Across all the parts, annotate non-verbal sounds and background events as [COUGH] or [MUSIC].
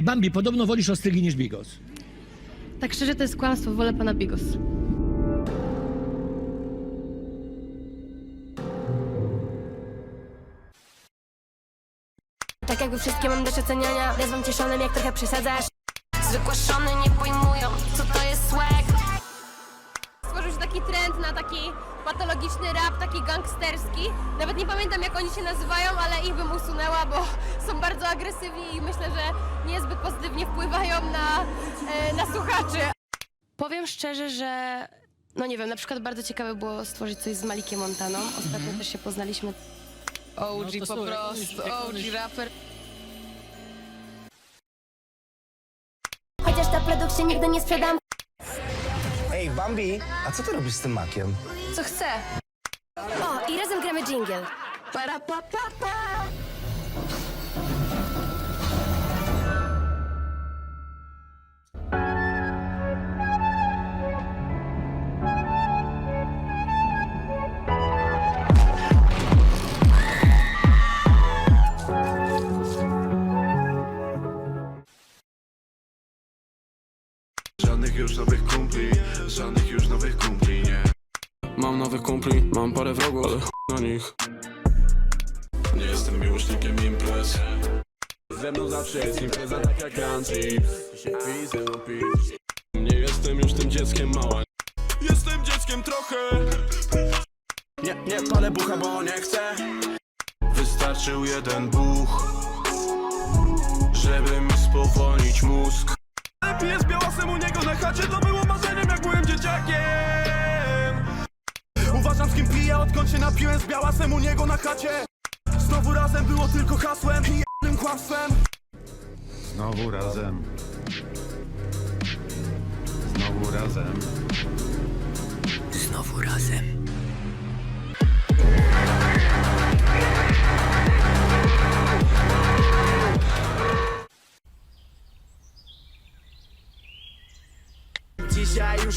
Bambi, podobno wolisz ostrygi niż bigos. Tak szczerze to jest kłamstwo, wolę pana Bigos. Tak jakby wszystkie mam dość oceniania Wezwam cię szonem, jak trochę przesadzasz Zwykłe szony nie pojmują, co to jest Stworzył się taki trend na taki patologiczny rap, taki gangsterski. Nawet nie pamiętam jak oni się nazywają, ale ich bym usunęła, bo [LAUGHS] są bardzo agresywni i myślę, że niezbyt pozytywnie wpływają na, e, na słuchaczy. Powiem szczerze, że no nie wiem, na przykład bardzo ciekawe było stworzyć coś z Malikiem Montaną. Ostatnio też się poznaliśmy. OG No po prostu, OG raper. Chociaż ta produkt się nigdy nie sprzedam Ej, Bambi, a co ty robisz z tym makiem? Co chcę? O, i razem gramy jingle Para pa pa pa. Żadnych już nowych kumpli, żadnych już nowych kumpli, nie. Mam nowych kumpli, mam parę wrogów, ale na nich. Nie jestem miłośnikiem imprez. Ze mną zawsze jest impreza tak jak pij Nie jestem już tym dzieckiem mała Jestem dzieckiem trochę. Nie, nie palę bucha, bo nie chcę. Wystarczył jeden buch Żeby mi spowolnić mózg Piję z białasem u niego na chacie To było marzeniem jak byłem dzieciakiem Uważam z kim piję odkąd się napiłem z białasem u niego na chacie Znowu razem było tylko hasłem i jednym kłamstwem Znowu razem. Znowu razem. Znowu razem.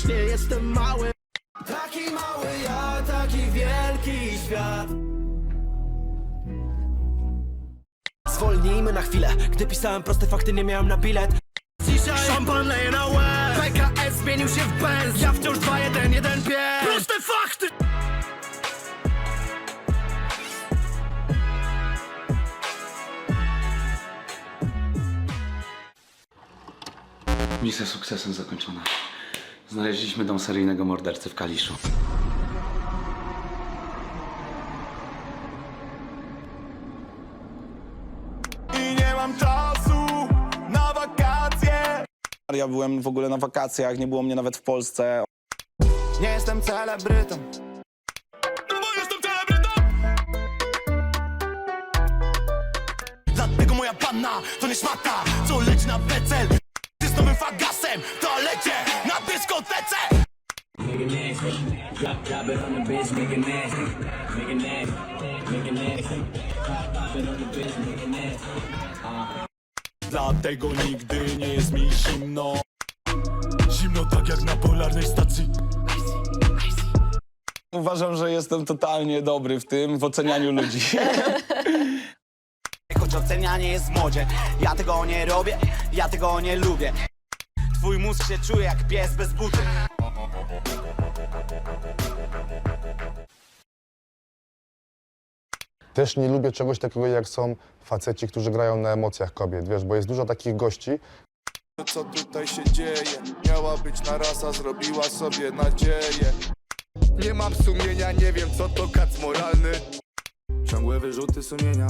Dzisiaj już nie jestem mały. Taki mały ja, taki wielki świat. Zwolnijmy na chwilę. Gdy pisałem proste fakty nie miałem na bilet. Dzisiaj szampan leje na łeb. PKS zmienił się w Benz. Ja wciąż 2, 1, 1, 5 Proste fakty. Misja sukcesem zakończona. Znaleźliśmy dom seryjnego mordercy w Kaliszu. I nie mam czasu na wakacje Ja byłem w ogóle na wakacjach, nie było mnie nawet w Polsce. Nie jestem celebrytą No bo jestem celebrytą Dlatego moja panna to nie szmata Co leci na pecel Fagasem w toalecie Na dyskotece. Dlatego nigdy nie jest mi zimno. Zimno tak jak na polarnej stacji. Uważam, że jestem totalnie dobry w tym, w ocenianiu ludzi. [LAUGHS] Choć ocenianie jest w modzie Ja tego nie robię, ja tego nie lubię Twój mózg się czuje jak pies bez buty. Też nie lubię czegoś takiego, jak są faceci, którzy grają na emocjach kobiet, wiesz, bo jest dużo takich gości, Co tutaj się dzieje? Miała być na rasa, zrobiła sobie nadzieję. Nie mam sumienia, nie wiem co to kac moralny. Ciągłe wyrzuty sumienia.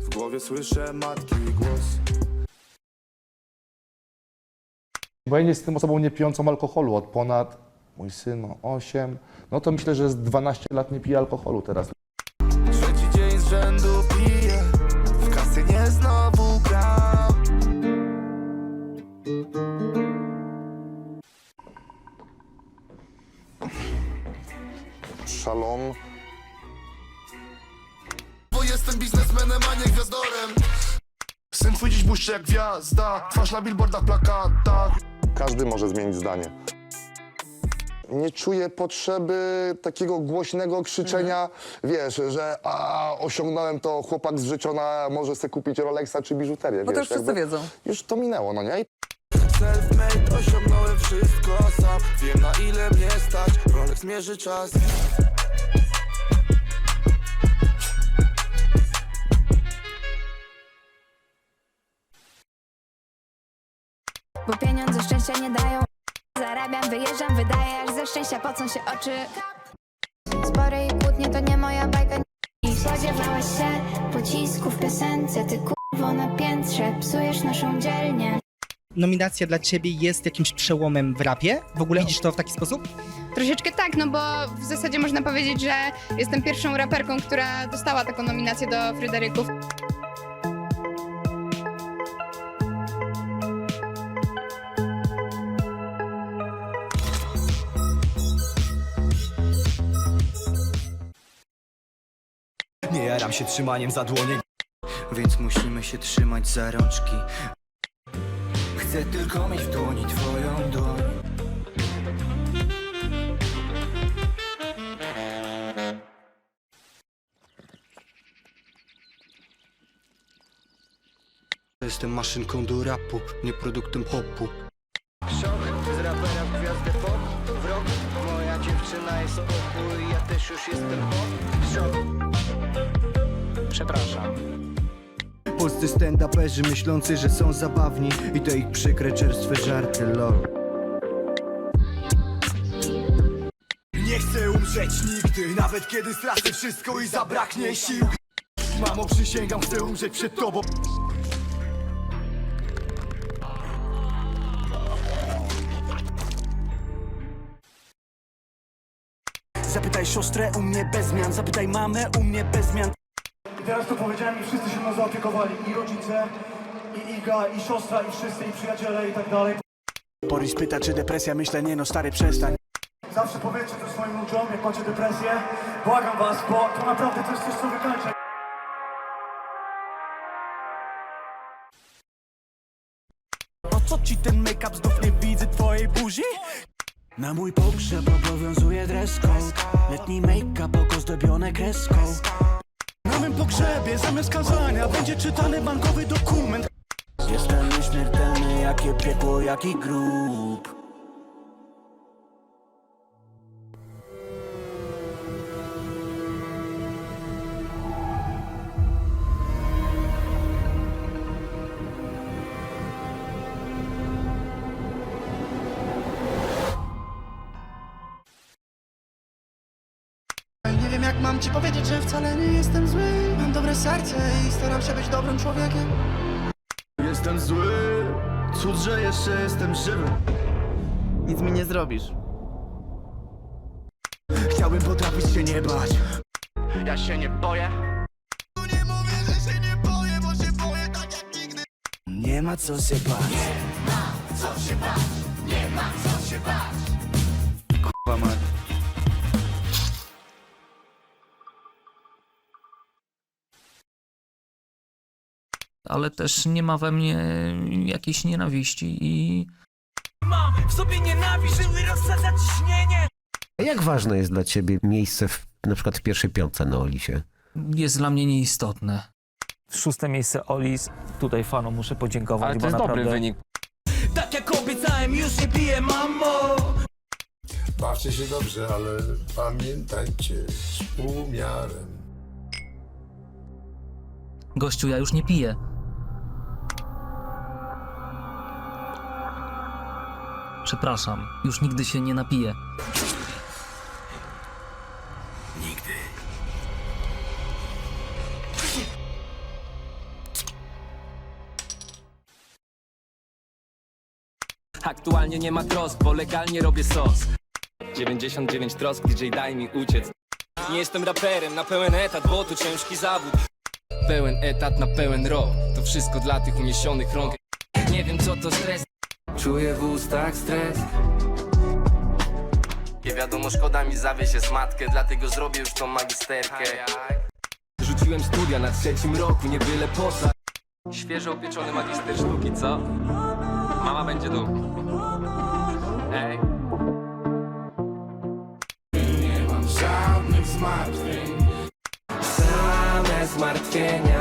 W głowie słyszę matki głos bo ja nie jestem osobą niepijącą alkoholu. Od ponad, mój syn ma 8, no to myślę, że z 12 lat nie pije alkoholu teraz. Trzeci dzień z rzędu piję. W kasynie znowu gram. Szalom, Bo jestem biznesmenem, a nie gwiazdorem. Syn twój dziś błyszczy jak gwiazda. Twarz na billboardach, plakatach każdy może zmienić zdanie. nie czuję potrzeby takiego głośnego krzyczenia, wiesz, że a, osiągnąłem to, chłopak z Życiona może sobie kupić Rolexa czy biżuterię, Bo to wiesz. już wszyscy wiedzą. Już to minęło, no nie? I Self-made, osiągnąłem wszystko sam Wiem na ile mnie stać, Rolex mierzy czas Bo pieniądze szczęścia nie dają Zarabiam, wyjeżdżam, wydaję Aż ze szczęścia pocą się oczy Spory i kłótnie to nie moja bajka I spodziewałeś się pocisku w piosence Ty kurwo na piętrze Psujesz naszą dzielnię Nominacja dla ciebie jest jakimś przełomem w rapie? W ogóle widzisz to w taki sposób? Troszeczkę tak, no bo w zasadzie można powiedzieć, że jestem pierwszą raperką, która dostała taką nominację do Fryderyków. Jaram się trzymaniem za dłonie Więc musimy się trzymać za rączki. Chcę tylko mieć w dłoni twoją dłoń. Jestem maszynką do rapu, nie produktem popu Szok z rapera w gwiazdę pop. Wrok, moja dziewczyna jest pokój Ja też już jestem pop. Szok Przepraszam. Polscy stand-uperzy myślący, że są zabawni I to ich przykre czerstwe żarty, lol. Nie chcę umrzeć nigdy, nawet kiedy stracę wszystko i zabraknie sił. Mamo, przysięgam, chcę umrzeć przed tobą. Zapytaj siostrę u mnie bez zmian, zapytaj mamę u mnie bez zmian teraz to powiedziałem i wszyscy się mną zaopiekowali. I rodzice, i Iga, i siostra, i wszyscy, i przyjaciele, i tak dalej. Boris pyta, czy depresja, myślę, nie no stary, przestań Zawsze powiedzcie to swoim ludziom, jak macie depresję. Błagam was, bo to naprawdę to jest coś, co wykańcza. Po co ci ten make-up, znów nie widzę twojej buzi? Na mój pogrzeb obowiązuje dress code Letni make-up, oko zdobione kreską Na mym pogrzebie zamiast kazania będzie czytany bankowy dokument. Jestem nieśmiertelny, jakie piekło, jaki grób jak mam ci powiedzieć, że wcale nie jestem zły. Mam dobre serce i staram się być dobrym człowiekiem. Jestem zły, cud, że jeszcze jestem żywy. Nic mi nie zrobisz. Chciałbym potrafić się nie bać. Ja się nie boję. Nie mówię, że się nie boję, bo się boję tak jak nigdy. Nie ma co się bać. Nie ma co się bać. Nie ma co się bać Ale też nie ma we mnie jakiejś nienawiści i W sobie nienawiść, żyły rozsadza ciśnienie Jak ważne jest dla ciebie miejsce w, na przykład w pierwszej piątce na Olisie? jest dla mnie nieistotne. Szóste miejsce Olis. Tutaj fanom muszę podziękować, Ale to bo jest naprawdę... dobry wynik. Tak jak obiecałem, już nie piję, mamo Bawcie się dobrze, ale pamiętajcie, z umiarem. Gościu, ja już nie piję. Przepraszam, już nigdy się nie napiję. Nigdy. Aktualnie nie ma trosk, bo legalnie robię sos. 99 trosk, DJ daj mi uciec. Nie jestem raperem na pełen etat, bo to ciężki zawód. Pełen etat na pełen rok. To wszystko dla tych uniesionych rąk. Nie wiem co to stres Czuję w ustach stres. Nie wiadomo, szkoda mi zawieść jest matkę Dlatego zrobię już tą magisterkę. Rzuciłem studia na trzecim roku, nie byle poza Świeżo upieczony magister sztuki, co? Mama będzie dumna Ej. Nie mam żadnych zmartwień. Same zmartwienia.